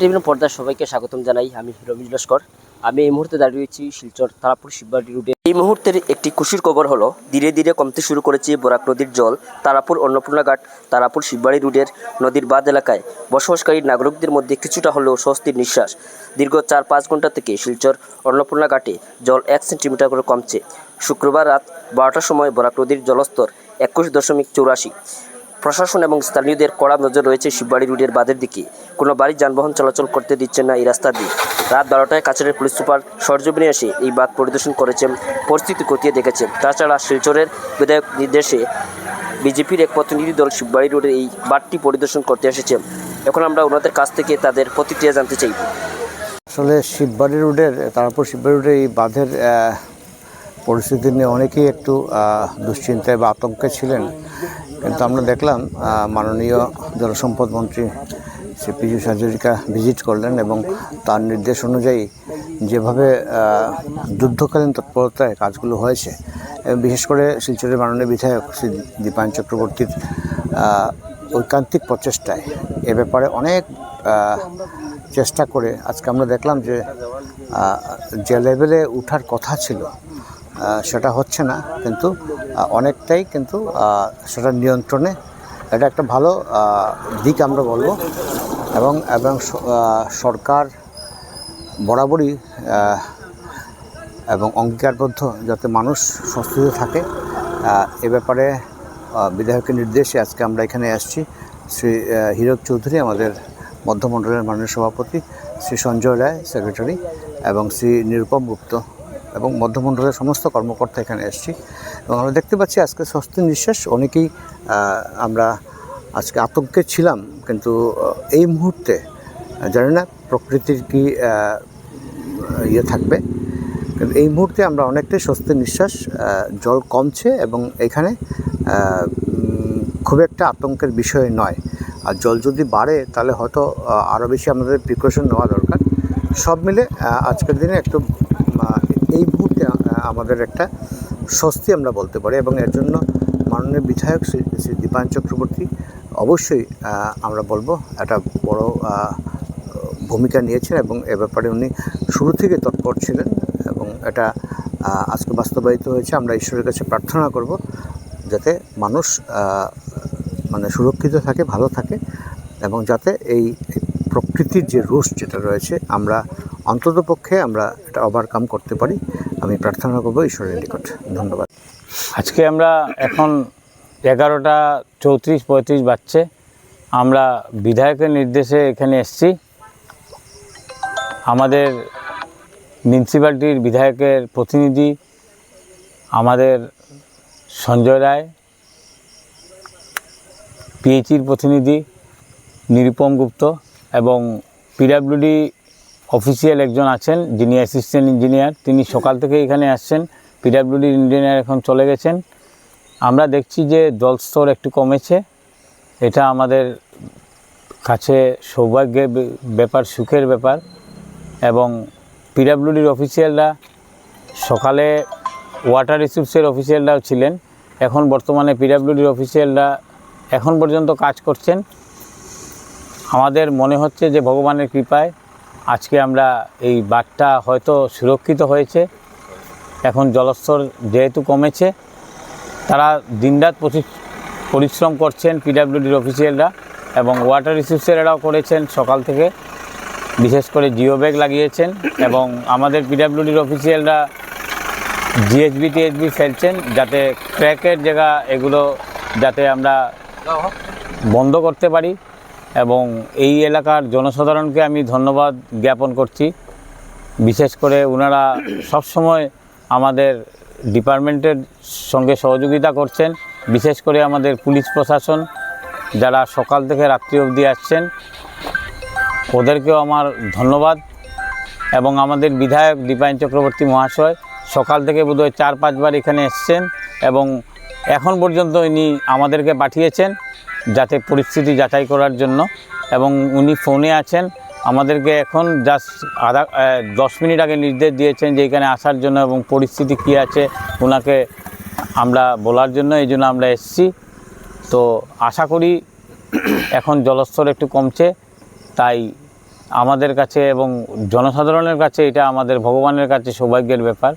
টিভির পর্দার সবাইকে স্বাগতম জানাই। আমি রবীন্দ্র লস্কর। আমি এই মুহূর্তে দাঁড়িয়ে রয়েছি শিলচর তারাপুর শিববাড়ি রুটে এই মুহূর্তের একটি খুশির খবর হলো, ধীরে ধীরে কমতে শুরু করেছে বরাক নদীর জল তারাপুর অন্নপূর্ণাঘাট তারাপুর শিববাড়ি রুটের নদীর বাঁধ এলাকায়। বসবাসকারী নাগরিকদের মধ্যে কিছুটা হলেও স্বস্তির নিঃশ্বাস। দীর্ঘ চার পাঁচ ঘণ্টা থেকে শিলচর অন্নপূর্ণা ঘাটে জল এক সেন্টিমিটার করে কমছে। শুক্রবার রাত বারোটার সময় বরাক নদীর জলস্তর একুশ দশমিক চৌরাশি। প্রশাসন এবং স্থানীয়দের কড়া নজর রয়েছে শিববাড়ি রোডের বাঁধের দিকে। কোনো বাড়ির যানবাহন চলাচল করতে দিচ্ছেন না এই রাস্তা দিয়ে। রাত বারোটায় কাছাড়ের পুলিশ সুপার সরজমিনে এসে এই বাঁধ পরিদর্শন করেছেন, পরিস্থিতি খতিয়ে দেখেছেন। তাছাড়া শিলচরের বিধায়ক নির্দেশে বিজেপির এক প্রতিনিধি দল শিববাড়ি রোডের এই বাঁধটি পরিদর্শন করতে এসেছেন। এখন আমরা ওনাদের কাছ থেকে তাদের প্রতিক্রিয়া জানতে চাই। আসলে শিববাড়ি রোডের, তারপর শিববাড়ি রোডের এই বাঁধের পরিস্থিতি নিয়ে অনেকেই একটু দুশ্চিন্তায় বা আতঙ্কে ছিলেন। কিন্তু আমরা দেখলাম মাননীয় জলসম্পদ মন্ত্রী শ্রী পীযুষ হাজরিকা ভিজিট করলেন এবং তার নির্দেশ অনুযায়ী যেভাবে যুদ্ধকালীন তৎপরতায় কাজগুলো হয়েছে বিশেষ করে শিলচরের মাননীয় বিধায়ক শ্রী দীপায়ন চক্রবর্তীর ঐকান্তিক প্রচেষ্টায় এ ব্যাপারে অনেক চেষ্টা করে আজকে আমরা দেখলাম যে যে লেভেলে উঠার কথা ছিল সেটা হচ্ছে না, কিন্তু অনেকটাই কিন্তু সেটা নিয়ন্ত্রণে। এটা একটা ভালো দিক আমরা বলব। এবং এবং সরকার বরাবরই এবং অঙ্গীকারবদ্ধ যাতে মানুষ স্বস্তিতে থাকে। এ ব্যাপারে বিধায়কের নির্দেশে আজকে আমরা এখানে আসছি। শ্রী হীরক চৌধুরী, আমাদের মধ্যমণ্ডলের মাননীয় সভাপতি, শ্রী সঞ্জয় রায়, সেক্রেটারি, এবং শ্রী নিরুপম গুপ্ত। এবং মধ্যমণ্ডলের সমস্ত কর্মকর্তা এখানে এসেছি। এবং আমরা দেখতে পাচ্ছি আজকে স্বস্তি নিঃশ্বাস, অনেকেই আমরা আজকে আতঙ্কে ছিলাম, কিন্তু এই মুহূর্তে জানি না প্রকৃতির কি ইয়ে থাকবে। কিন্তু এই মুহূর্তে আমরা অনেকটাই স্বস্তির নিঃশ্বাস জল কমছে এবং এখানে খুব একটা আতঙ্কের বিষয় নয়। আর জল যদি বাড়ে, তাহলে হয়তো আরও বেশি আমাদের প্রিকশন নেওয়া দরকার। সব মিলে আজকের দিনে একটু আহ, এই মুহূর্তে আহ, আমাদের একটা স্বস্তি আমরা বলতে পারি এবং এর জন্য মাননীয় বিধায়ক শ্রী শ্রী দীপায়ন চক্রবর্তী অবশ্যই আমরা বলব একটা বড় ভূমিকা নিয়েছেন এবং এ ব্যাপারে উনি শুরু থেকে তৎপর ছিলেন এবং এটা আজকে বাস্তবায়িত হয়েছে। আমরা ঈশ্বরের কাছে প্রার্থনা করব যাতে মানুষ মানে সুরক্ষিত থাকে, ভালো থাকে এবং যাতে এই প্রকৃতির যে রোষ যেটা রয়েছে, আমরা অন্ততপক্ষে আমরা এটা ওভারকাম করতে পারি। আমি প্রার্থনা করব ঈশ্বরের নিকট। ধন্যবাদ। আজকে আমরা এখন এগারোটা চৌত্রিশ পঁয়ত্রিশ বাজছে। আমরা বিধায়কের নির্দেশে এখানে এসেছি। আমাদের মিউনিসিপ্যালিটির বিধায়কের প্রতিনিধি আমাদের সঞ্জয় রায় পিএইচির প্রতিনিধি নিরুপম গুপ্ত। এবং পিডাব্লিউডি অফিসিয়াল একজন আছেন, যিনি অ্যাসিস্ট্যান্ট ইঞ্জিনিয়ার তিনি সকাল থেকে এখানে আসছেন। পিডাব্লিউডি ইঞ্জিনিয়ার এখন চলে গেছেন। আমরা দেখছি যে জলস্তর একটু কমেছে। এটা আমাদের কাছে সৌভাগ্যের ব্যাপার, সুখের ব্যাপার। এবং পিডাব্লিউডির অফিসিয়ালরা সকালে ওয়াটার রিসোর্সের অফিসিয়ালরাও ছিলেন। এখন বর্তমানে পিডাব্লিউডির অফিসিয়ালরা এখন পর্যন্ত কাজ করছেন। আমাদের মনে হচ্ছে যে ভগবানের কৃপায় আজকে আমরা এই বাঘটা হয়তো সুরক্ষিত হয়েছে। এখন জলস্তর যেহেতু কমেছে, তারা দিনরাত পরিশ্রম করছেন পিডাব্লিউডির অফিসিয়ালরা এবং ওয়াটার রিসোর্সেরাও করেছেন সকাল থেকে। বিশেষ করে জিও ব্যাগ লাগিয়েছেন এবং আমাদের পিডাব্লিউডির অফিসিয়ালরা জিএসবি টিএসবি ফেলছেন যাতে ক্র্যাকের জায়গা এগুলো যাতে আমরা বন্ধ করতে পারি। এবং এই এলাকার জনসাধারণকে আমি ধন্যবাদ জ্ঞাপন করছি। বিশেষ করে ওনারা সবসময় আমাদের ডিপার্টমেন্টের সঙ্গে সহযোগিতা করছেন, বিশেষ করে আমাদের পুলিশ প্রশাসন, যারা সকাল থেকে রাত্রি অবধি আসছেন। ওদেরকেও আমার ধন্যবাদ। এবং আমাদের বিধায়ক দীপায়ন চক্রবর্তী মহাশয় সকাল থেকে বোধহয় চার পাঁচবার এখানে এসছেন এবং এখন পর্যন্ত ইনি আমাদেরকে পাঠিয়েছেন। যাতে পরিস্থিতি যাচাই করার জন্য এবং উনি ফোনে আছেন। আমাদেরকে এখন জাস্ট আধা দশ মিনিট আগে নির্দেশ দিয়েছেন যে এখানে আসার জন্য এবং পরিস্থিতি কী আছে ওনাকে আমরা বলার জন্য, এই জন্য আমরা এসেছি। তো আশা করি এখন জলস্তর একটু কমছে, তাই আমাদের কাছে এবং জনসাধারণের কাছে এটা আমাদের ভগবানের কাছে সৌভাগ্যের ব্যাপার।